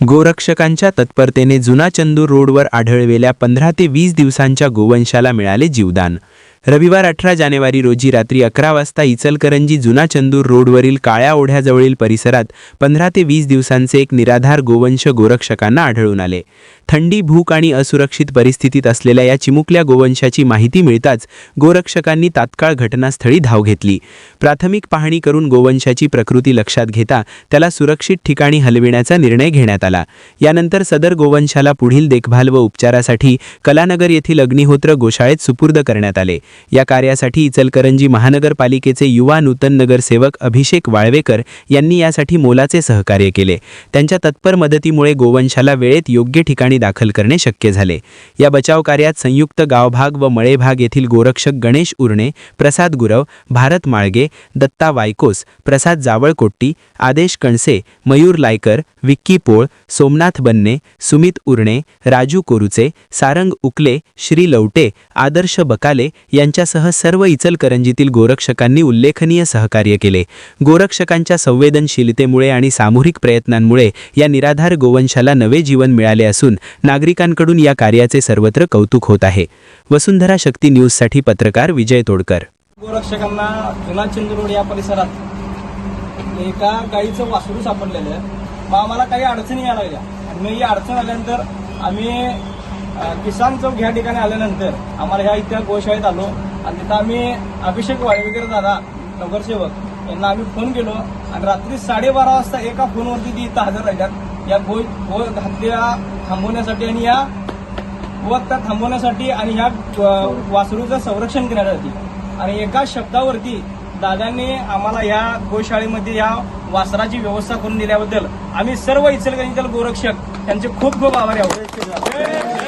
गोरक्षकांच्या तत्परतेने जुना चंदूर रोडवर आढळलेल्या पंधरा ते वीस दिवसांच्या गोवंशाला मिळाले जीवदान. रविवार अठरा जानेवारी रोजी रात्री अकरा वाजता इचलकरंजी जुना चंदूर रोडवरील काळ्या ओढ्याजवळील परिसरात पंधरा ते वीस दिवसांचे एक निराधार गोवंश गोरक्षकांना आढळून आले. थंडी भूक आणि असुरक्षित परिस्थितीत असलेल्या या चिमुकल्या गोवंशाची माहिती मिळताच गोरक्षकांनी तात्काळ घटनास्थळी धाव घेतली. प्राथमिक पाहणी करून गोवंशाची प्रकृती लक्षात घेता त्याला सुरक्षित ठिकाणी हलविण्याचा निर्णय घेण्यात आला. यानंतर सदर गोवंशाला पुढील देखभाल व उपचारासाठी कलानगर येथील अग्निहोत्र गोशाळेत सुपूर्द करण्यात आले. या कार्यासाठी इचलकरंजी महानगरपालिकेचे युवा नूतन नगरसेवक अभिषेक वाळवेकर यांनी यासाठी मोलाचे सहकार्य केले. त्यांच्या तत्पर मदतीमुळे गोवंशाला वेळेत योग्य ठिकाणी दाखल करणे शक्य झाले. या बचाव कार्यात संयुक्त गावभाग व मळेभाग येथील गोरक्षक गणेश उर्णे प्रसाद गुरव भारत माळगे दत्ता वायकोस प्रसाद जावळकोट्टी आदेश कणसे मयूर लायकर विक्की पोळ सोमनाथ बन्ने सुमित उर्णे राजू कोरुचे सारंग उकले श्री लवटे आदर्श बकाले यांच्यासह सर्व इचलकरंजीतील गोरक्षकांनी उल्लेखनीय सहकार्य केले. गोरक्षकांच्या संवेदनशीलतेमुळे आणि सामूहिक प्रयत्नांमुळे या निराधार गोवंशाला नवे जीवन मिळाले असून नागरिकांकडून या कार्याचे सर्वत्र कौतुक होत आहे. वसुंधरा शक्ती न्यूजसाठी पत्रकार विजय तोडकर. गोरक्षकांना जुना चंद्रोड या परिसरात एका गाईचं वासरू सापडलेलं आहे. मग आम्हाला काही अडचणी यायला लागल्या. आणि मग ही अडचण आल्यानंतर आम्ही किसान चौक ह्या ठिकाणी आल्यानंतर आम्हाला ह्या इथल्या गोशाळेत आलो. आणि तिथं आम्ही अभिषेक वाळवेकर दादा नगरसेवक यांना आम्ही फोन केलो. आणि रात्री साडेबारा वाजता एका फोनवरती ती इथं हजर राहिल्यात. या गो गो हत्या थांबवण्यासाठी आणि या गोहत्या थांबवण्यासाठी आणि ह्या वासरूचं संरक्षण करण्यासाठी. आणि एका शब्दावरती दादांनी आम्हाला ह्या गोशाळेमध्ये या वासराची व्यवस्था करून दिल्याबद्दल आम्ही सर्व इचलकरंजीतील गोरक्षक त्यांचे खूप खूप आभारी आहोत.